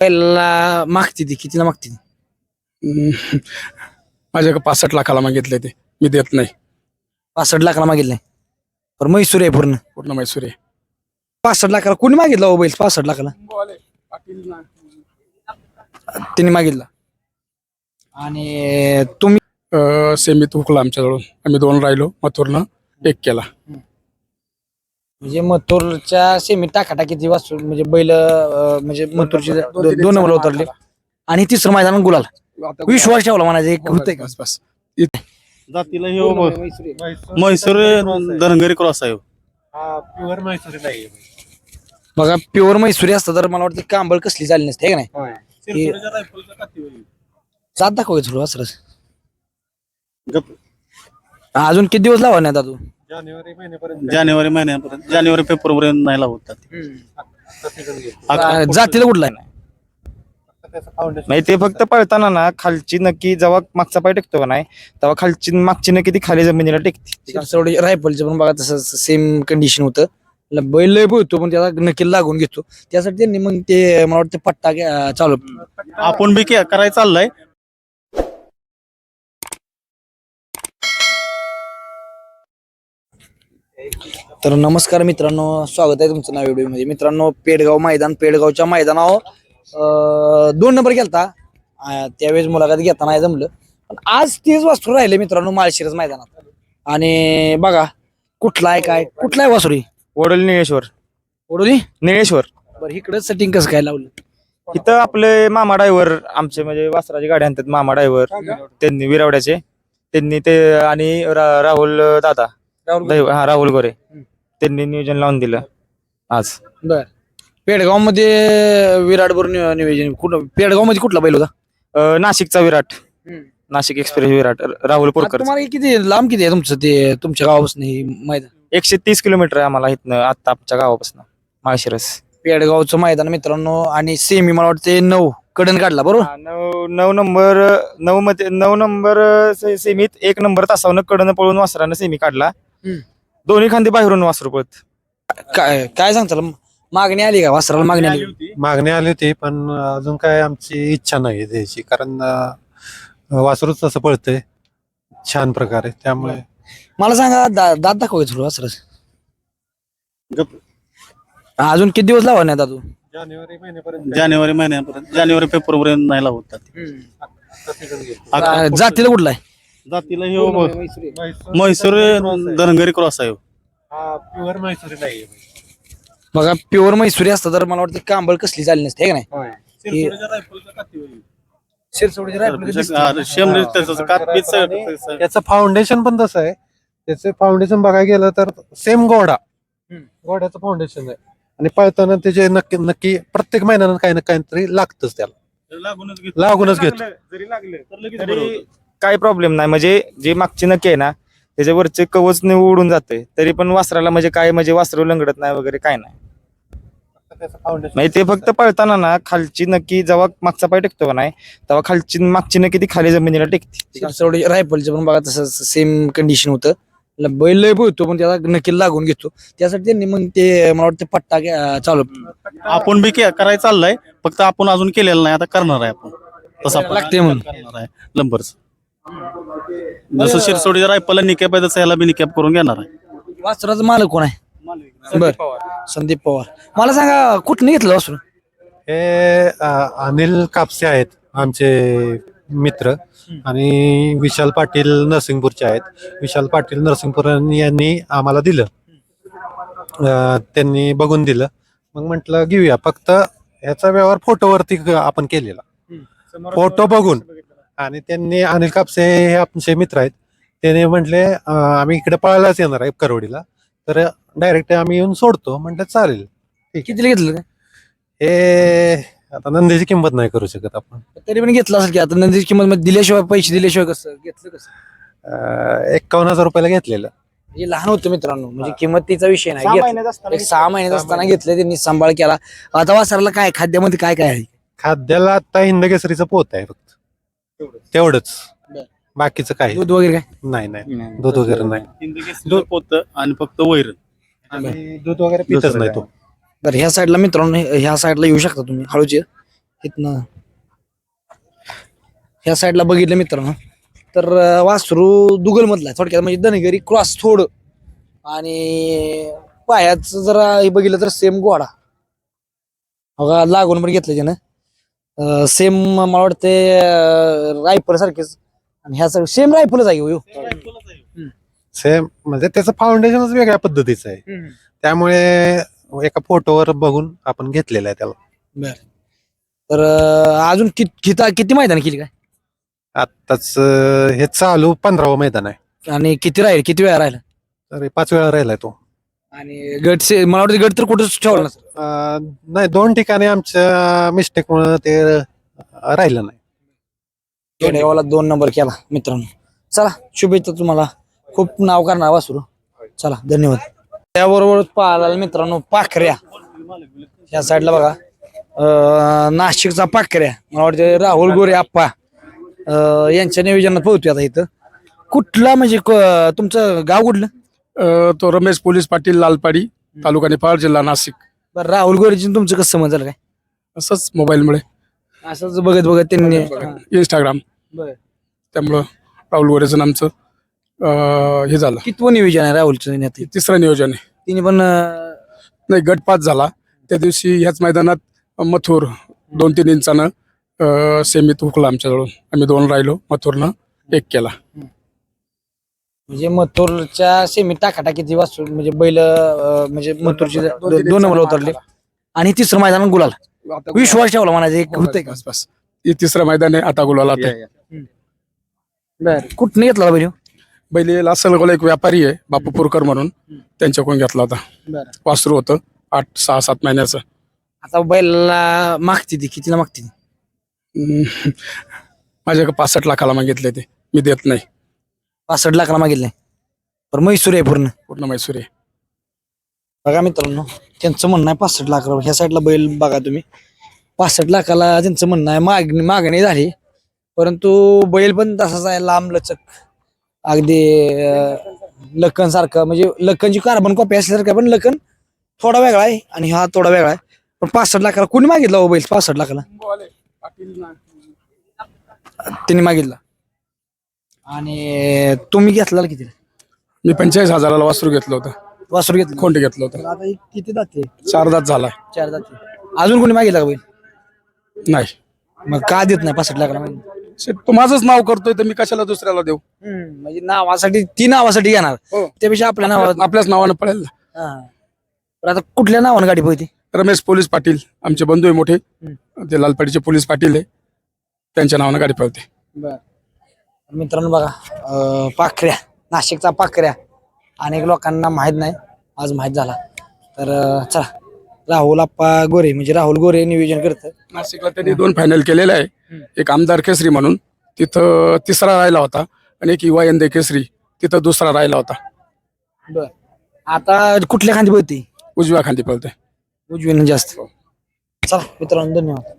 पहिला मागते ती कितीला मागते ती. माझ्याकडे पासष्ट लाखाला मागितले ते. मी देत नाही. पासष्ट लाखाला मागितलंय पण म्हैसूर आहे पूर्ण. पूर्ण मैसूर आहे. पासष्ट लाखाला कोणी मागितलं हो बैल? पासष्ट लाखाला. तिने मागितला. आणि तुम्ही? अं, सेमीत हुकला आमच्याजवळून. आम्ही दोन राहिलो मथुरनं एक केला. म्हणजे मथुरच्या सेमी टाकाटाकीची वाचू म्हणजे बैल अं, म्हणजे मथुरची दोन नंबर उतरले. आणि तिसरं मैदान गुलाल. विश्वास ठेवला म्हणायचं एक होतंय का? बस बस. जातीला हे म्हैसूर धनगरी क्रॉस आहे. प्युअर मैसुरी नाही बघा प्युअर मैसुरी असतं तर मला वाटतं कांबळ कसली चालली नसते हे का नाही? जात दाखव थोडं वासरच अजून किती दिवस लावा नाही तू जानेवारी महिन्यापर्यंत जानेवारी महिन्यापर्यंत जानेवारी फेब्रुवारी नाही लावतात जातीला कुठला त्याचं फाउंडेशन नाही ते फक्त पळताना ना खालची नक्की जेव्हा मागचा पाय टेकतो का नाही तेव्हा खालची मागची नक्की ती खाली जमिनीला टेकते. तेवढी रायफलचं पण बघा तसं सेम कंडिशन होतं. ल- बैल लय बोलतो पण त्याला नक्की लागून घेतो. त्यासाठी त्यांनी मग ते मला वाटतं पट्टा घ्या- चालू. आपण बी के- करायला चाललंय तर नमस्कार मित्रांनो स्वागत आहे तुमचं नाव व्हिडिओमध्ये. मित्रांनो पेडगाव मैदान पेडगावच्या मैदानावर दोन नंबर गेलता. त्यावेळेस मुलाखत घेता नाही जमलं. पण आज तेच वास्तू राहिले मित्रांनो माळशिरस मैदानात. आणि बघा कुठला आहे काय? कुठला आहे वासुरी? वडोली निळेश्वर. ओढोली निळेश्वर. बरं इकडे सेटिंग कसं काय लावलं? इथं आपले मामा ड्रायव्हर आमचे म्हणजे वासराची गाडी आणतात मामा ड्रायव्हर त्यांनी विरावड्याचे. त्यांनी ते आणि रा- राहुल दादा. दैव- हा राहुल गोरे. त्यांनी नियोजन लावून दिलं आज. बर. पेडगावमध्ये विराट बरोबर नियोजन कुठं पेडगावमध्ये कुठला बैल होता? अं, नाशिकचा विराट. नाशिक एक्सप्रेस विराट. र- राहुल आता पोरकर तुम्हाला किती लांब किती आहे तुमचं ते तुमच्या गावापासून हे मैदान? एकशे तीस किलोमीटर आहे आम्हाला इथनं आत्ता आमच्या गावापासून. माळशिरस. पेडगावचं मैदान मित्रांनो आणि सेमी मला वाटते नऊ. कडन काढला बरोबर? हा, नऊ नऊ नंबर नऊ मध्ये नऊ नंबर से- सेमीत एक नंबर तासावनं कडनं पळून वासरानं सेमी काढला. दोन्ही खांदी बाहेरून वासरू पळत काय काय सांगताल? मागणी आली का? वासराला मागणी आली? मागणी आली होती पण अजून काय आमची इच्छा नाही द्यायची कारण अं, वासरूच तसं पळतंय छान प्रकारे त्यामुळे. मला सांगा दा- दात दाखव थोडं वासरच. गप. अजून किती दिवस लावा नाही दादू? जानेवारी महिन्यापर्यंत. जानेवारी महिन्यापर्यंत जानेवारी फेब्रुवारी नाही लावतात आ, जातीला कुठला आहे? जातीला हे म्हैसूर धनगरी क्रॉस आहे. प्युअर मैसुरी नाही बघा प्युअर मैसुरी असतं तर मला वाटतं कांबळ कसली चालली नसते हे का नाही? हा, त्याचं फाउंडेशन पण तसं आहे. त्याचं फाउंडेशन बघायला गेलं तर सेम गोडा. गोड्याचं फाउंडेशन आहे. आणि पळताना त्याचे नक्की नक्की प्रत्येक महिन्यानं काही ना काहीतरी लागतच त्याला. लागूनच घेतो. लागूनच घेतो जरी लागले तर लगेच काही प्रॉब्लेम नाही. म्हणजे जे मागची नक्की आहे ना त्याच्यावरचे कवच न उडून जाते तरी पण वासराला म्हणजे काय म्हणजे वासरू लंगडत नाही वगैरे काय नाही. म्हणजे ते फक्त पळताना ना खालची नक्की जेव्हा मागचा पाय टेकतो का नाही तेव्हा खालची मागची नक्की ती खाली जमिनीला टेकते. रायफलचं पण बघा तसं सेम कंडिशन होतं. ल- बैल लय बोलतो पण त्याला नक्की लागून घेतो. त्यासाठी त्यांनी मग ते मला वाटतं पट्टा घ्या- चालू. आपण बी के- करायला चाललंय फक्त आपण अजून केलेलं नाही आता करणार आहे आपण. तसा लागते म्हणून. करणार आहे. लंबरच. जसं शिरसोडी रायपला निकॅप आहे तसं याला बी निकॅप करून घेणार आहे. वासराचा मालक कोण आहे? बर. संदीप पवार. मला सांगा कुठनं घेतलं वासरू? हे अ, अनिल कापसे आहेत आमचे मित्र. आणि विशाल पाटील नरसिंगपूरचे आहेत. विशाल पाटील नरसिंगपूर यांनी आम्हाला दिलं. अ, त्यांनी बघून दिलं. मग म्हटलं घेऊया. फक्त ह्याचा व्यवहार फोटोवरती क- आपण केलेला. फोटो बघून. आणि त्यांनी अनिल कापसे हे आमचे मित्र आहेत. त्याने म्हटले आम्ही इकडे पळायलाच येणार आहे करवडीला तर डायरेक्ट आम्ही येऊन सोडतो. म्हटलं चालेल. कितीला घेतलं काय? हे आता नंदीची किंमत नाही करू शकत आपण. तरी पण घेतलं असेल की आता नंदीची किंमत मध्ये दिल्याशिवाय पैसे दिल्याशिवाय कसं घेतलं कसं? एक्कावन्न हजार रुपयाला घेतलेलं. हे लहान होतं मित्रांनो म्हणजे किंमतीचा विषय नाही. सहा महिन्यात असताना घेतलं. त्यांनी सांभाळ केला. आता वासराला काय खाद्यामध्ये काय काय आहे? खाद्याला आता हिंदकेसरीचं पोत आहे फक्त. तेवढंच. बाकीचं काही दूध वगैरे काय? नाही नाही. दूध वगैरे नाही. हिंदकेसरीचं पोतं आणि फक्त वैर आणि दूध वगैरे पितच नाही तो. बरं ह्या साईडला मित्रांनो हे- ह्या साईडला येऊ शकता तुम्ही हळूची इथनं. ह्या साईडला बघितलं मित्रांनो. तर अं, वासरू दुगल मधला आहे थोडक्यात म्हणजे धनगरी क्रॉस थोडं. आणि पायाचं जरा हे बघितलं तर सेम गोडा. बघा लागून पण घेतलं त्यानं. सेम मला वाटते रायफल सारखेच. आणि ह्या सगळं सेम रायफलच आहे हो सेम म्हणजे त्याचं फाउंडेशनच वेगळ्या पद्धतीचं आहे. त्यामुळे एका फोटोवर बघून आपण घेतलेलं आहे त्याला. तर अं, अजून कि- किती किती मैदान केली काय? आत्ताच अं, हे चालू पंधरावं मैदान आहे. आणि किती राहील? किती वेळा राहिला? तर हे पाच वेळा राहिलाय तो. आणि गट से मला वाटतं गट तर कुठंच ठेवला नसेल. अं, नाही दोन ठिकाणी आमच्या मिस्टेक मुळे ते अं, राहिलं नाही. खेडेगावाला दोन नंबर केला मित्रांनो. चला शुभेच्छा तुम्हाला. खूप नाव करणार वासरू. चला धन्यवाद. त्याबरोबर पाहायला मित्रांनो पाखऱ्या. या साईडला बघा. अं, नाशिकचा पाखऱ्या. मला वाटतं राहुल गोरे आप्पा. अं, यांच्या नियोजनात पोहतोय आता इथं. कुठला म्हणजे क- तुमचं गाव कुठलं? अं, तो रमेश पोलीस पाटील लालपाडी तालुका निफाड जिल्हा नाशिक. बरं राहुल गोरेची तुमचं कसं समज झालं काय? असंच मोबाईलमुळे. असंच बघत बघत त्यांनी हा, इंस्टाग्राम बरं. त्यामुळं राहुल गोरेचं आमचं अं, हे झालं. कितवं नियोजन आहे राहुलचं? तिसरं नियोजन आहे. तिने पण अं, नाही गट पाच झाला. त्या दिवशी ह्याच मैदानात मथुर दोन तीन इंचानं अं, सेमीत हुकला आमच्याजवळून. आम्ही दोन राहिलो मथुरनं एक केला. म्हणजे मथुरच्या सेमी टाकाटाकीची वासू म्हणजे बैल अं, म्हणजे मथुरची दोन नंबर उतरले. आणि तिसरं मैदान गुलाल. विश्वास ठेवला म्हणायचं एक होतंय का? बस बस. हे तिसरं मैदान आहे आता गुलाला कुठनं घेतला बैल ह्यो? बैल लासलगावला एक व्यापारी आहे बापू पुरकर म्हणून. त्यांच्याकडून घेतला होता? वासरू होतं आठ सहा सात महिन्याचं. आता बैलाला मागते ती कितीला मागते ती? हम्म. माझ्याकडे पासष्ट लाखाला मागितले ते. मी देत नाही. पासष्ट लाखाला मागितलंय पण म्हैसूर आहे पूर्ण. पूर्ण मैसूर आहे. बघा मित्रांनो त्यांचं म्हणणं आहे पासष्ट लाख रुपये. ह्या साईडला बैल बघा तुम्ही. पासष्ट लाखाला त्यांचं म्हणणं आहे मागणी मागणी झाली. परंतु बैल पण तसाच आहे लांब लचक. अगदी लखन सारखं म्हणजे लखनची कार्बन कॉपी असल्यासारखं पण लखन थोडा वेगळा आहे आणि हा थोडा वेगळा आहे. पण पासष्ट लाखाला कोणी मागितला हो बैल? पासष्ट लाखाला. त्यांनी मागितला. आणि तुम्ही घेतला किती? मी पंचेचाळीस हजाराला वासरू घेतलं होतं. वासरू घेतलं. खोंड घेतलं होतं. आता हे किती जाते चार दात झाला चार जाते अजून कोणी मागितला का बैल? नाही. मग का देत नाही? पासष्ट लाखाला? शेट, तू माझंच नाव करतोय तर मी कशाला दुसऱ्याला देऊ? हम्म, म्हणजे नावासाठी ती नावासाठी घेणार हो. त्यापेक्षा आपल्या नावात आपल्याच नावानं पळेल. ना हा. आता कुठल्या नावानं गाडी पळते? रमेश पोलीस पाटील आमचे बंधू आहे मोठे. ते लालपाडीचे पोलीस पाटील आहे. त्यांच्या नावानं गाडी पळते. मित्रांनो बघा पाखऱ्या नाशिकचा पाखऱ्या अनेक लोकांना माहीत नाही आज माहीत झाला. तर चला राहुल आप्पा गोरे म्हणजे राहुल गोरे नियोजन करत. नाशिकला त्यांनी दोन फायनल केलेले आहे. एक आमदार केसरी म्हणून तिथं तिसरा राहिला होता आणि एक युवा यंदे केसरी तिथं दुसरा राहिला होता. बर. आता कुठल्या खांदी पळते? उजव्या खांदी पळते. उजवीनं जास्त. चला मित्रांनो धन्यवाद.